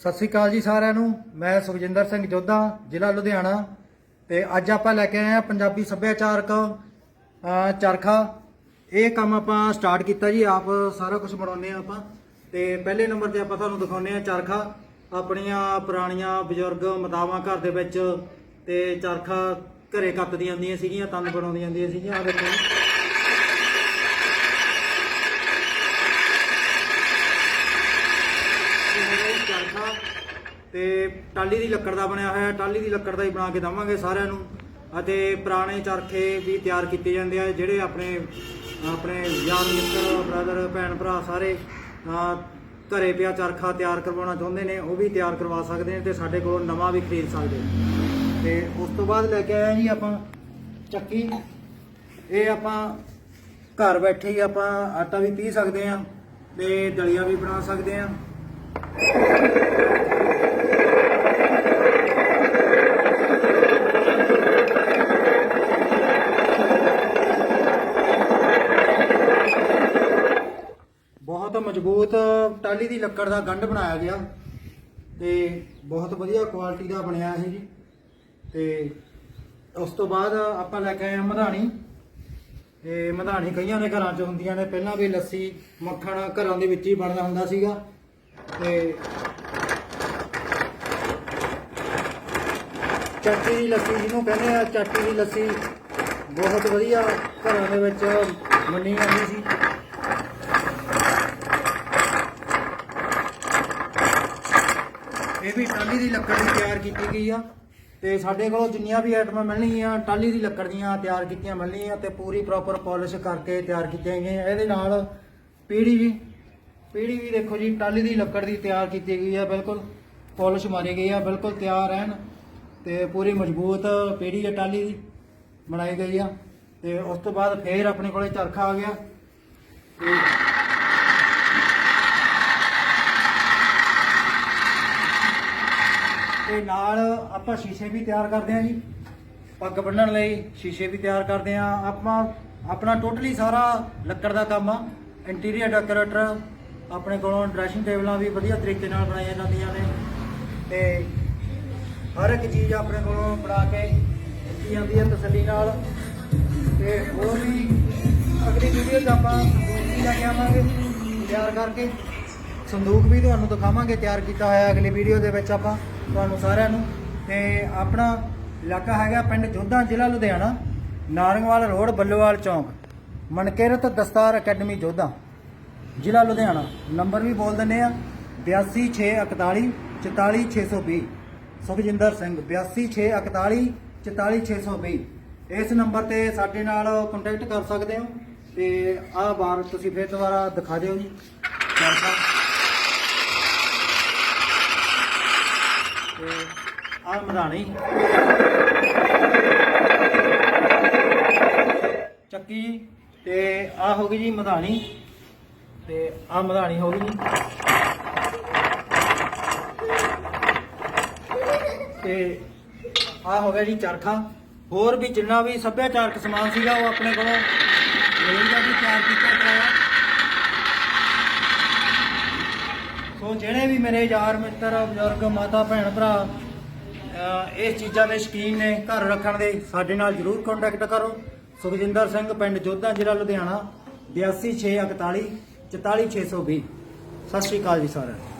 ਸਤਿ ਸ੍ਰੀ ਅਕਾਲ ਜੀ ਸਾਰਿਆਂ ਨੂੰ। ਮੈਂ ਸੁਖਜਿੰਦਰ ਸਿੰਘ ਜੋਧਾ, ਜ਼ਿਲ੍ਹਾ ਲੁਧਿਆਣਾ। ਤੇ ਅੱਜ ਆਪਾਂ ਲੈ ਕੇ ਆਏ ਆ ਪੰਜਾਬੀ ਸੱਭਿਆਚਾਰਕ ਚਰਖਾ। ਇਹ ਕੰਮ ਆਪਾਂ ਸਟਾਰਟ ਕੀਤਾ ਜੀ, ਆਪ ਸਾਰਾ ਕੁਝ ਬਣਾਉਂਦੇ ਆ ਆਪਾਂ। ਤੇ ਪਹਿਲੇ ਨੰਬਰ ਤੇ ਆਪਾਂ ਤੁਹਾਨੂੰ ਦਿਖਾਉਂਦੇ ਆ ਚਰਖਾ। ਆਪਣੀਆਂ ਪੁਰਾਣੀਆਂ ਬਜ਼ੁਰਗ ਮਾਤਾਵਾਂ ਘਰ ਦੇ ਵਿੱਚ ਤੇ ਚਰਖਾ ਘਰੇ ਕੱਤਦੀਆਂ ਹੁੰਦੀਆਂ ਸੀਗੀਆਂ, ਤੰਦ ਬਣਾਉਂਦੀਆਂ ਹੁੰਦੀਆਂ ਸੀਗੀਆਂ ਆ ਦੇਖੋ ਜੀ। ਇਹ ਹੈਗਾ ਜੀ ਤੇ ਟਾਲੀ ਦੀ ਲੱਕੜ ਦਾ ਬਣਿਆ ਹੋਇਆ ਟਾਲੀ ਦੀ ਲੱਕੜ ਦਾ ਹੀ ਬਣਾ ਕੇ ਦਵਾਂਗੇ ਸਾਰਿਆਂ ਨੂੰ ਅਤੇ ਪੁਰਾਣੇ ਚਰਖੇ ਵੀ ਤਿਆਰ ਕੀਤੇ ਜਾਂਦੇ ਆ, ਜਿਹੜੇ ਆਪਣੇ ਆਪਣੇ ਯਾਰ ਮਿੱਤਰ ਬ੍ਰਦਰ ਭੈਣ ਭਰਾ ਸਾਰੇ ਘਰੇ ਪਿਆ ਚਰਖਾ ਤਿਆਰ ਕਰਵਾਉਣਾ ਚਾਹੁੰਦੇ ਨੇ, ਉਹ ਵੀ ਤਿਆਰ ਕਰਵਾ ਸਕਦੇ ਨੇ ਤੇ ਸਾਡੇ ਕੋਲ ਨਵਾਂ ਵੀ ਖਰੀਦ ਸਕਦੇ ਨੇ। ਤੇ ਉਸ ਤੋਂ ਬਾਅਦ ਲੈ ਕੇ ਆਏ ਜੀ ਆਪਾਂ ਚੱਕੀ। ਇਹ ਆਪਾਂ ਘਰ ਬੈਠੇ ਹੀ ਆਪਾਂ ਆਟਾ ਵੀ ਪੀ ਸਕਦੇ ਆ ਤੇ ਦਲੀਆ ਵੀ ਬਣਾ ਸਕਦੇ ਆ। ਬਹੁਤ ਮਜ਼ਬੂਤ ਟਾਲੀ ਦੀ ਲੱਕੜ ਦਾ ਗੰਢ ਬਣਾਇਆ ਗਿਆ ਤੇ ਬਹੁਤ ਵਧੀਆ ਕੁਆਲਿਟੀ ਦਾ ਬਣਿਆ ਇਹ ਜੀ। ਤੇ ਉਸ ਤੋਂ ਬਾਅਦ ਆਪਾਂ ਲੈ ਕੇ ਆਏ ਹਾਂ ਮਧਾਣੀ। ਇਹ ਮਧਾਣੀ ਕਈਆਂ ਦੇ ਘਰਾਂ 'ਚ ਹੁੰਦੀਆਂ ਨੇ, ਪਹਿਲਾਂ ਵੀ ਲੱਸੀ, ਮੱਖਣ ਘਰਾਂ ਦੇ ਵਿੱਚ ਹੀ ਬਣਦਾ ਹੁੰਦਾ ਸੀਗਾ। ਤੇ ਚਾਟੀ ਦੀ ਲੱਸੀ ਜਿਹਨੂੰ ਕਹਿੰਦੇ ਆ, ਚਾਟੀ ਦੀ ਲੱਸੀ ਬਹੁਤ ਵਧੀਆ ਘਰਾਂ ਦੇ ਵਿੱਚ ਮੰਨੀ ਜਾਂਦੀ ਸੀ। ਇਹ ਵੀ ਟਾਲੀ ਦੀ ਲੱਕੜ ਦੀ ਤਿਆਰ ਕੀਤੀ ਗਈ ਆ ਤੇ ਸਾਡੇ ਕੋਲ ਜਿੰਨੀਆਂ ਵੀ ਆਈਟਮਾਂ ਮਿਲਣਗੀਆਂ ਟਾਲੀ ਦੀ ਲੱਕੜ ਦੀਆਂ ਤਿਆਰ ਕੀਤੀਆਂ ਮਿਲਣਗੀਆਂ ਤੇ ਪੂਰੀ ਪ੍ਰੋਪਰ ਪਾਲਿਸ਼ ਕਰਕੇ ਤਿਆਰ ਕੀਤੀਆਂ ਗਈਆਂ। ਇਹਦੇ ਨਾਲ ਪੀੜੀ ਵੀ ਪੀੜੀ ਵੀ ਦੇਖੋ ਜੀ ਟਾਲੀ ਦੀ ਲੱਕੜ ਦੀ ਤਿਆਰ ਕੀਤੀ ਗਈ ਆ, ਬਿਲਕੁਲ ਪਾਲਿਸ਼ ਮਾਰੀ ਗਈ ਆ, ਬਿਲਕੁਲ ਤਿਆਰ ਐਨ। ਤੇ ਪੂਰੀ ਮਜ਼ਬੂਤ ਪੀੜੀ ਹੈ ਟਾਲੀ ਦੀ, ਬਣਾਈ ਗਈ ਆ। ਤੇ ਉਸ ਤੋਂ ਬਾਅਦ ਫੇਰ ਆਪਣੇ ਕੋਲੇ ਚਰਖਾ ਆ ਗਿਆ। ਤੇ ਤੇ ਨਾਲ ਆਪਾਂ ਸ਼ੀਸ਼ੇ ਵੀ ਤਿਆਰ ਕਰਦੇ ਆ ਜੀ। ਪੱਗ ਬੰਨਣ ਲਈ ਸ਼ੀਸ਼ੇ ਵੀ ਤਿਆਰ ਕਰਦੇ ਆ। ਆਪਾਂ ਆਪਣਾ ਟੋਟਲੀ ਸਾਰਾ ਲੱਕੜ ਦਾ ਕੰਮ ਆ। ਇੰਟੀਰੀਅਰ, ਡੈਕੋਰੇਟਰ ਆਪਣੇ ਕੋਲੋਂ ਡਰੈਸਿੰਗ ਟੇਬਲਾਂ ਵੀ ਵਧੀਆ ਤਰੀਕੇ ਨਾਲ ਬਣਾਈਆਂ ਜਾਂਦੀਆਂ ਨੇ। ਤੇ ਹਰ ਇੱਕ ਚੀਜ਼ ਆਪਣੇ ਕੋਲੋਂ ਬਣਾ ਕੇ ਦਿੱਤੀ ਜਾਂਦੀ ਹੈ ਤਸੱਲੀ ਨਾਲ। ਤੇ ਹੋਰ ਵੀ ਅਗਲੀ ਵੀਡੀਓ 'ਚ ਆਪਾਂ ਸੰਦੂਕ ਵੀ ਲੈ ਕੇ ਆਵਾਂਗੇ। ਤਿਆਰ ਕਰਕੇ ਸੰਦੂਕ ਵੀ ਤੁਹਾਨੂੰ ਦਿਖਾਵਾਂਗੇ, ਤਿਆਰ ਕੀਤਾ ਹੋਇਆ ਅਗਲੀ ਵੀਡੀਓ ਦੇ ਵਿੱਚ ਆਪਾਂ, ਤੁਹਾਨੂੰ ਸਾਰਿਆਂ ਨੂੰ। ਤੇ ਆਪਣਾ ਇਲਾਕਾ ਹੈਗਾ ਪਿੰਡ ਜੋਧਾ, ਜ਼ਿਲ੍ਹਾ ਲੁਧਿਆਣਾ, ਨਾਰੰਗਵਾਲ ਰੋਡ, ਬੱਲੋਵਾਲ ਚੌਂਕ ਮਨਕੇਰਤ ਦਸਤਾਰ ਅਕੈਡਮੀ ਜੋਧਾ। ਜ਼ਿਲ੍ਹਾ ਲੁਧਿਆਣਾ। ਨੰਬਰ ਵੀ ਬੋਲ ਦਿੰਨੇ ਆ। 82641 44620 ਸੁਖਜਿੰਦਰ ਸਿੰਘ 82641 44620 ਇਸ ਨੰਬਰ ਤੇ ਸਾਡੇ ਨਾਲ ਕੰਟੈਕਟ ਕਰ ਸਕਦੇ ਹੋ ਤੇ ਆਹ ਬਾਰ ਤੁਸੀਂ ਫਿਰ ਦੁਬਾਰਾ ਦਿਖਾ ਦਿਓ ਜੀ। ਚਰਖਾ ਤੇ ਆਹ ਮਧਾਣੀ। ਚੱਕੀ ਜੀ ਤੇ ਆਹ ਹੋ ਗਈ ਜੀ ਮਧਾਣੀ। ਤੇ ਆਹ ਮਧਾਣੀ ਹੋ ਗਈ ਤੇ ਆਹ ਹੋ ਗਿਆ ਜੀ ਚਰਖਾ। ਹੋਰ ਵੀ ਜਿੰਨਾ ਵੀ ਸੱਭਿਆਚਾਰਕ ਸਮਾਨ ਸੀਗਾ ਉਹ ਆਪਣੇ ਕੋਲੋਂ ਲੋਹੇ ਦਾ ਵੀ ਤਿਆਰ ਕੀਤਾ ਕਰਾਇਆ ਸੋ ਜਿਹੜੇ ਵੀ ਮੇਰੇ ਯਾਰ ਮਿੱਤਰ, ਬਜ਼ੁਰਗ, ਮਾਤਾ, ਭੈਣ, ਭਰਾ ਇਸ ਚੀਜ਼ਾਂ ਦੇ ਸ਼ਕੀਨ ਨੇ ਘਰ ਰੱਖਣ ਦੇ, ਸਾਡੇ ਨਾਲ ਜਰੂਰ ਕੰਟੈਕਟ ਕਰੋ। ਸੁਖਜਿੰਦਰ ਸਿੰਘ, ਪਿੰਡ ਜੋਧਾ, ਜ਼ਿਲ੍ਹਾ ਲੁਧਿਆਣਾ 82641 44620 ਸਤਿ ਸ਼੍ਰੀ ਅਕਾਲ ਜੀ ਸਾਰਿਆਂ ਨੂੰ।